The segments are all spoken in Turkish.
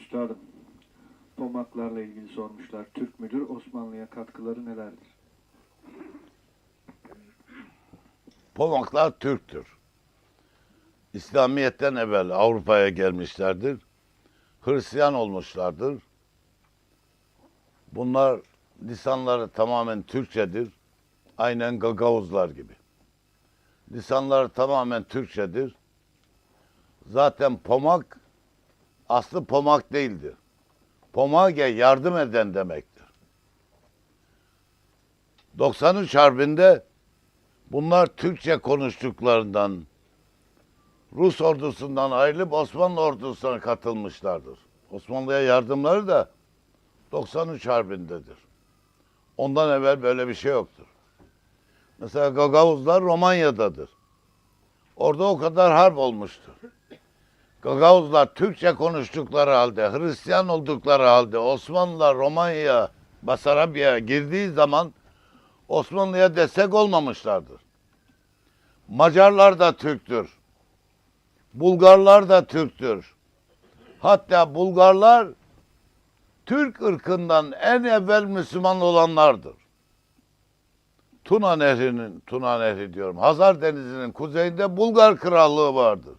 Üstadım, Pomaklarla ilgili sormuşlar. Türk müdür? Osmanlı'ya katkıları nelerdir? Pomaklar Türktür. İslamiyet'ten evvel Avrupa'ya gelmişlerdir. Hristiyan olmuşlardır. Bunlar lisanları tamamen Türkçedir. Aynen Gagavuzlar gibi. Lisanları tamamen Türkçedir. Zaten pomak aslı pomak değildir. Pomage yardım eden demektir. 93 Harbi'nde bunlar Türkçe konuştuklarından Rus ordusundan ayrılıp Osmanlı ordusuna katılmışlardır. Osmanlı'ya yardımları da 93 Harbi'ndedir. Ondan evvel böyle bir şey yoktur. Mesela Gagavuzlar Romanya'dadır. Orada o kadar harp olmuştur. Gagavuzlar Türkçe konuştukları halde, Hristiyan oldukları halde Osmanlılar Romanya, Basarabya'ya girdiği zaman Osmanlı'ya destek olmamışlardır. Macarlar da Türktür. Bulgarlar da Türktür. Hatta Bulgarlar Türk ırkından en evvel Müslüman olanlardır. Tuna Nehri'nin, Tuna Nehri diyorum, Hazar Denizi'nin kuzeyinde Bulgar Krallığı vardır.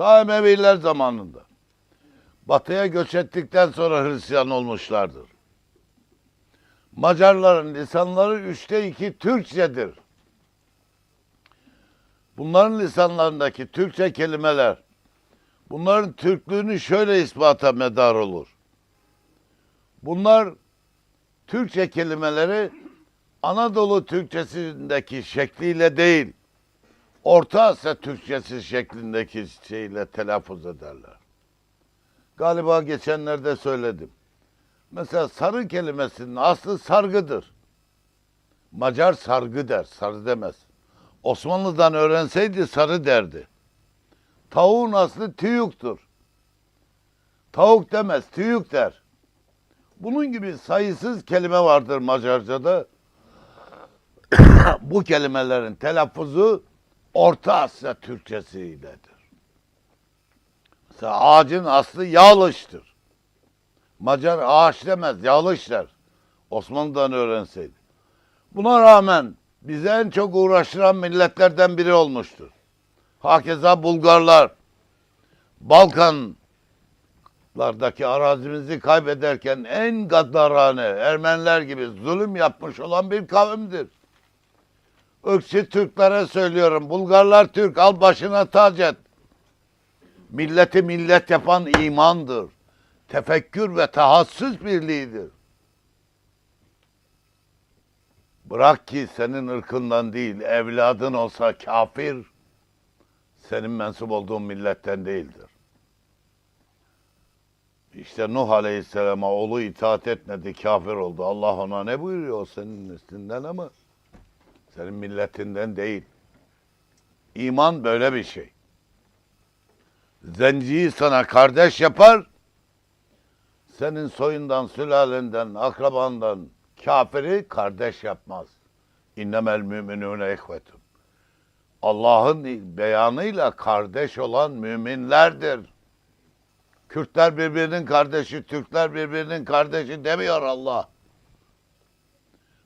Ta Emeviler zamanında. Batıya göç ettikten sonra Hristiyan olmuşlardır. Macarların lisanları üçte iki Türkçedir. Bunların lisanlarındaki Türkçe kelimeler, bunların Türklüğünü şöyle ispata medar olur. Bunlar Türkçe kelimeleri Anadolu Türkçesindeki şekliyle değil, Orta Asya Türkçesi şeklindeki şeyle telaffuz ederler. Galiba geçenlerde söyledim. Mesela sarı kelimesinin aslı sargıdır. Macar sargı der, sarı demez. Osmanlı'dan öğrenseydi sarı derdi. Tavuğun aslı tüyüktur. Tavuk demez, tüyük der. Bunun gibi sayısız kelime vardır Macarca'da. Bu kelimelerin telaffuzu Orta Asya Türkçesiyledir. Mesela ağacın aslı yağlıştır. Macar ağaç demez, yağlış der. Osmanlı'dan öğrenseydi. Buna rağmen bize en çok uğraştıran milletlerden biri olmuştur. Hakeza Bulgarlar, Balkanlardaki arazimizi kaybederken en gaddarane Ermeniler gibi zulüm yapmış olan bir kavimdir. Öksü Türklere söylüyorum. Bulgarlar Türk al başına tac et. Milleti millet yapan imandır. Tefekkür ve tahassüs birliğidir. Bırak ki senin ırkından değil, evladın olsa kafir, senin mensup olduğun milletten değildir. İşte Nuh Aleyhisselam'a oğlu itaat etmedi, kafir oldu. Allah ona ne buyuruyor? Senin neslinden ama senin milletinden değil. İman böyle bir şey. Zenciyi sana kardeş yapar, senin soyundan, sülalenden, akrabandan kafiri kardeş yapmaz. İnnemel müminune ihvetun. Allah'ın beyanıyla kardeş olan müminlerdir. Kürtler birbirinin kardeşi, Türkler birbirinin kardeşi demiyor Allah.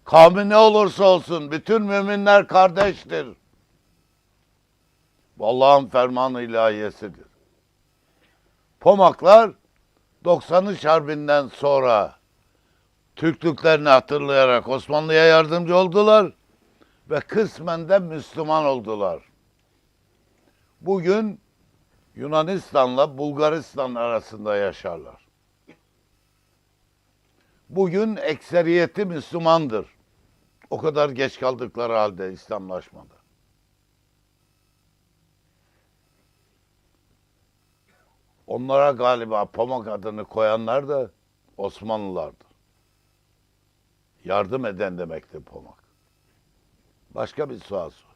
Kavmi ne olursa olsun bütün müminler kardeştir. Bu Allah'ın fermanı ilahiyesidir. Pomaklar 93 Harbi'nden sonra Türklüklerini hatırlayarak Osmanlı'ya yardımcı oldular ve kısmen de Müslüman oldular. Bugün Yunanistan'la Bulgaristan arasında yaşarlar. Bugün ekseriyeti Müslümandır. O kadar geç kaldıkları halde İslamlaşmada. Onlara galiba Pamak adını koyanlar da Osmanlılardır. Yardım eden demektir Pomak. Başka bir sual sor.